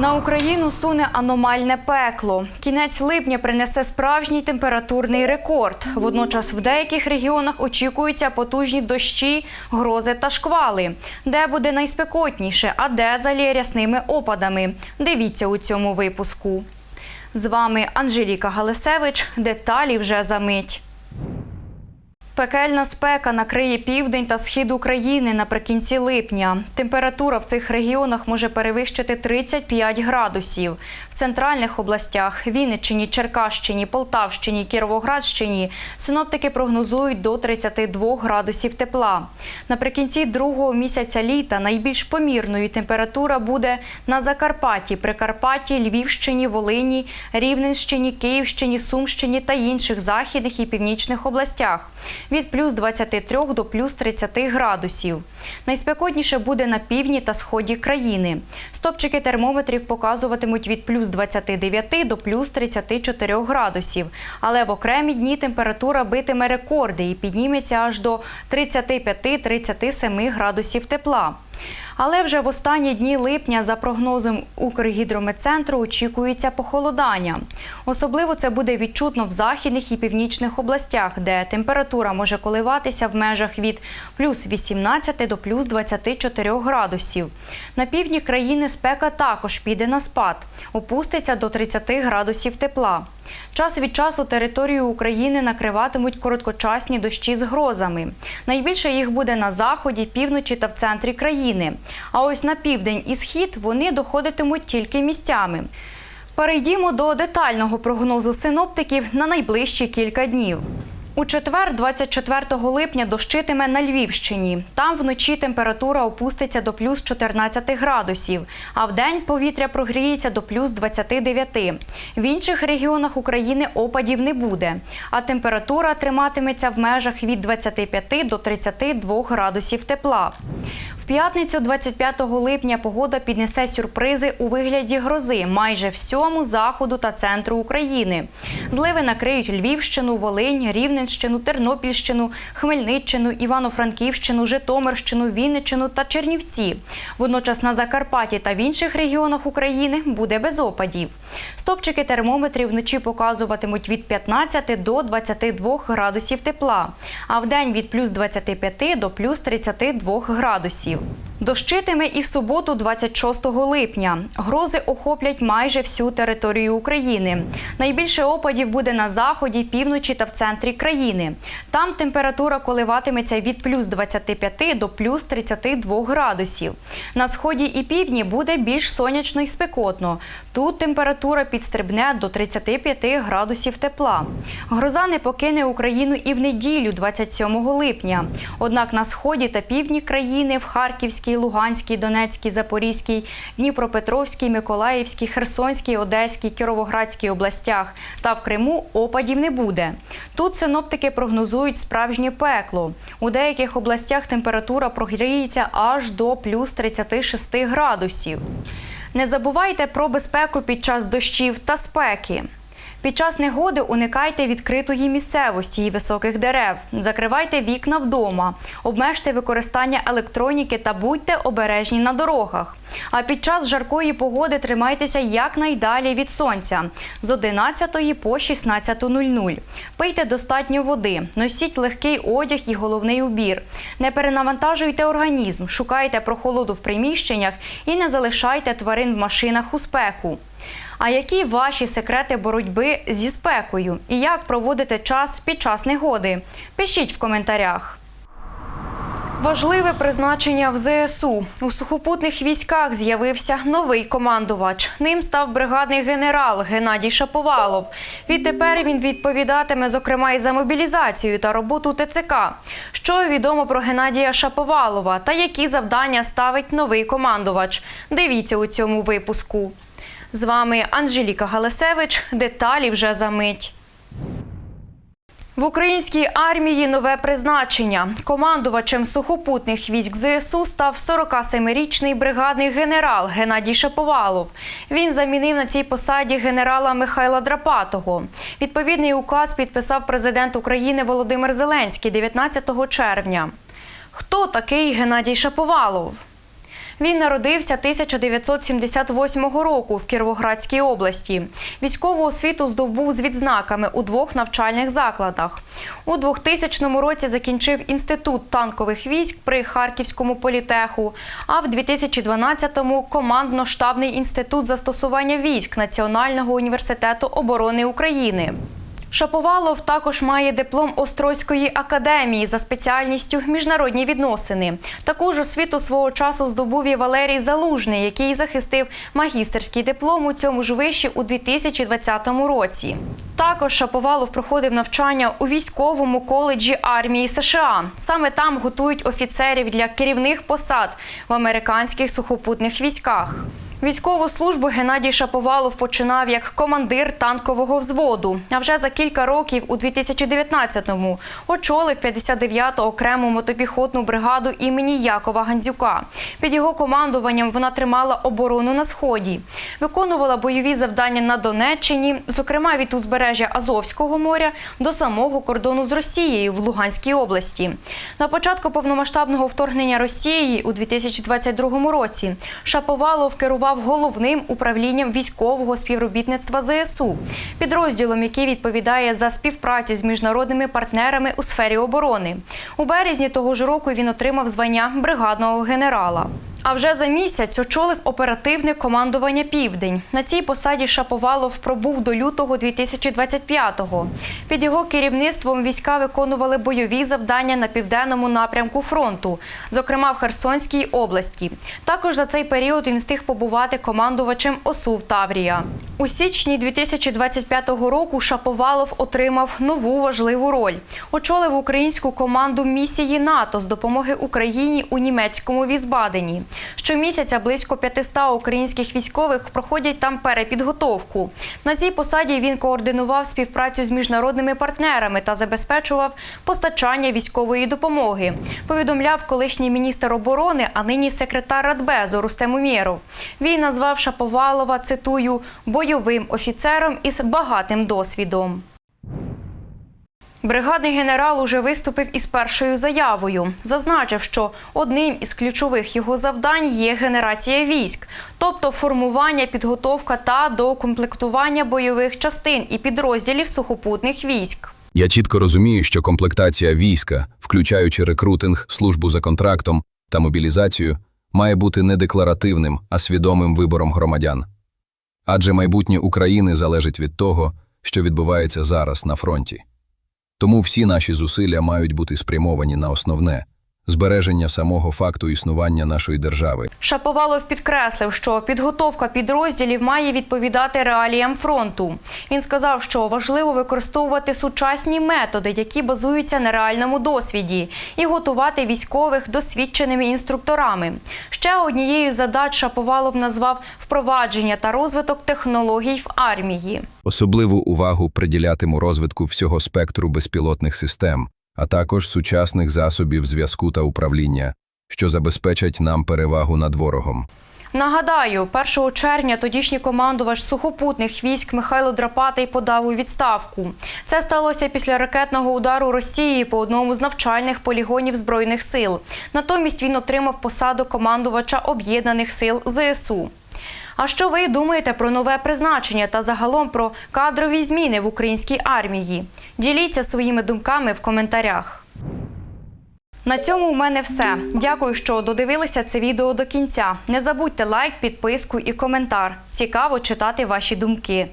На Україну суне аномальне пекло. Кінець липня принесе справжній температурний рекорд. Водночас в деяких регіонах очікуються потужні дощі, грози та шквали. Де буде найспекотніше, а де заліє рясними опадами. Дивіться у цьому випуску. З вами Анжеліка Галисевич. Деталі вже за мить. Пекельна спека накриє південь та схід України наприкінці липня. Температура в цих регіонах може перевищити 35 градусів. Центральних областях Вінниччині, Черкащині, Полтавщині, Кіровоградщині синоптики прогнозують до 32 градусів тепла. Наприкінці другого місяця літа найбільш помірною температура буде на Закарпатті, Прикарпатті, Львівщині, Волині, Рівненщині, Київщині, Сумщині та інших західних і північних областях від плюс 23 до плюс 30 градусів. Найспекотніше буде на півдні та сході країни. Стопчики термометрів показуватимуть від плюс 29 до плюс 34 градусів. Але в окремі дні температура битиме рекорди і підніметься аж до 35-37 градусів тепла. Але вже в останні дні липня, за прогнозом Укргідрометцентру, очікується похолодання. Особливо це буде відчутно в західних і північних областях, де температура може коливатися в межах від плюс 18 до плюс 24 градусів. На півдні країни спека також піде на спад, опуститься до 30 градусів тепла. Час від часу територію України накриватимуть короткочасні дощі з грозами. Найбільше їх буде на заході, півночі та в центрі країни. А ось на південь і схід вони доходитимуть тільки місцями. Перейдімо до детального прогнозу синоптиків на найближчі кілька днів. У четвер, 24 липня, дощитиме на Львівщині. Там вночі температура опуститься до плюс 14 градусів, а в день повітря прогріється до плюс 29. В інших регіонах України опадів не буде, а температура триматиметься в межах від 25 до 32 градусів тепла. В п'ятницю, 25 липня, погода піднесе сюрпризи у вигляді грози майже всьому заходу та центру України. Зливи накриють Львівщину, Волинь, Рівненщину, Тернопільщину, Хмельниччину, Івано-Франківщину, Житомирщину, Вінниччину та Чернівці. Водночас на Закарпатті та в інших регіонах України буде без опадів. Стопчики термометрів вночі показуватимуть від 15 до 22 градусів тепла, а вдень від плюс 25 до плюс 32 градусів. you. Дощитиме і в суботу, 26 липня. Грози охоплять майже всю територію України. Найбільше опадів буде на заході, півночі та в центрі країни. Там температура коливатиметься від плюс 25 до плюс 32 градусів. На сході і півдні буде більш сонячно і спекотно. Тут температура підстрибне до 35 градусів тепла. Гроза не покине Україну і в неділю, 27 липня. Однак на сході та півдні країни в Харківській, Луганській, Донецькій, Запорізькій, Дніпропетровській, Миколаївській, Херсонській, Одеській, Кіровоградській областях та в Криму опадів не буде. Тут синоптики прогнозують справжнє пекло. У деяких областях температура прогріється аж до плюс 36 градусів. Не забувайте про безпеку під час дощів та спеки. Під час негоди уникайте відкритої місцевості і високих дерев. Закривайте вікна вдома, обмежте використання електроніки та будьте обережні на дорогах. А під час жаркої погоди тримайтеся якнайдалі від сонця з 11 по 16.00. Пийте достатньо води, носіть легкий одяг і головний убір. Не перенавантажуйте організм, шукайте прохолоду в приміщеннях і не залишайте тварин в машинах у спеку. А які ваші секрети боротьби зі спекою і як проводите час під час негоди? Пишіть в коментарях. Важливе призначення в ЗСУ. У сухопутних військах з'явився новий командувач. Ним став бригадний генерал Геннадій Шаповалов. Відтепер він відповідатиме, зокрема, і за мобілізацію та роботу ТЦК. Що відомо про Геннадія Шаповалова та які завдання ставить новий командувач? Дивіться у цьому випуску. З вами Анжеліка Галасевич. Деталі вже за мить. В українській армії нове призначення. Командувачем сухопутних військ ЗСУ став 47-річний бригадний генерал Геннадій Шаповалов. Він замінив на цій посаді генерала Михайла Драпатого. Відповідний указ підписав президент України Володимир Зеленський 19 червня. Хто такий Геннадій Шаповалов? Він народився 1978 року в Кіровоградській області. Військову освіту здобув з відзнаками у двох навчальних закладах. У 2000 році закінчив інститут танкових військ при Харківському політеху, а в 2012-му командно-штабний інститут застосування військ Національного університету оборони України. Шаповалов також має диплом Острозької академії за спеціальністю міжнародні відносини. Таку ж освіту свого часу здобув і Валерій Залужний, який захистив магістерський диплом у цьому ж виші у 2020 році. Також Шаповалов проходив навчання у військовому коледжі армії США. Саме там готують офіцерів для керівних посад в американських сухопутних військах. Військову службу Геннадій Шаповалов починав як командир танкового взводу. А вже за кілька років, у 2019-му, очолив 59-ту окрему мотопіхотну бригаду імені Якова Гандзюка. Під його командуванням вона тримала оборону на сході, виконувала бойові завдання на Донеччині, зокрема від узбережжя Азовського моря до самого кордону з Росією в Луганській області. На початку повномасштабного вторгнення Росії у 2022 році Шаповалов керував головним управлінням військового співробітництва ЗСУ, підрозділом, який відповідає за співпрацю з міжнародними партнерами у сфері оборони. У березні того ж року він отримав звання бригадного генерала. А вже за місяць очолив оперативне командування Південь. На цій посаді Шаповалов пробув до лютого 2025-го. Під його керівництвом війська виконували бойові завдання на південному напрямку фронту, зокрема в Херсонській області. Також за цей період він встиг побувати командувачем ОСУ Таврія. У січні 2025 року Шаповалов отримав нову важливу роль. Очолив українську команду місії НАТО з допомоги Україні у німецькому Візбадені. Щомісяця близько 500 українських військових проходять там перепідготовку. На цій посаді він координував співпрацю з міжнародними партнерами та забезпечував постачання військової допомоги. Повідомляв колишній міністр оборони, а нині секретар Радбезу Рустем Умєров. Він назвав Шаповалова, цитую, бойовим офіцером із багатим досвідом. Бригадний генерал уже виступив із першою заявою. Зазначив, що одним із ключових його завдань є генерація військ, тобто формування, підготовка та доукомплектування бойових частин і підрозділів сухопутних військ. Я чітко розумію, що комплектація війська, включаючи рекрутинг, службу за контрактом та мобілізацію, має бути не декларативним, а свідомим вибором громадян. Адже майбутнє України залежить від того, що відбувається зараз на фронті. Тому всі наші зусилля мають бути спрямовані на основне збереження самого факту існування нашої держави. Шаповалов підкреслив, що підготовка підрозділів має відповідати реаліям фронту. Він сказав, що важливо використовувати сучасні методи, які базуються на реальному досвіді, і готувати військових досвідченими інструкторами. Ще однією задач Шаповалов назвав впровадження та розвиток технологій в армії. Особливу увагу приділятиму розвитку всього спектру безпілотних систем, а також сучасних засобів зв'язку та управління, що забезпечать нам перевагу над ворогом. Нагадаю, 1 червня тодішній командувач сухопутних військ Михайло Драпатий подав у відставку. Це сталося після ракетного удару Росії по одному з навчальних полігонів збройних сил. Натомість він отримав посаду командувача об'єднаних сил ЗСУ. А що ви думаєте про нове призначення та загалом про кадрові зміни в українській армії? Діліться своїми думками в коментарях. На цьому у мене все. Дякую, що додивилися це відео до кінця. Не забудьте лайк, підписку і коментар. Цікаво читати ваші думки.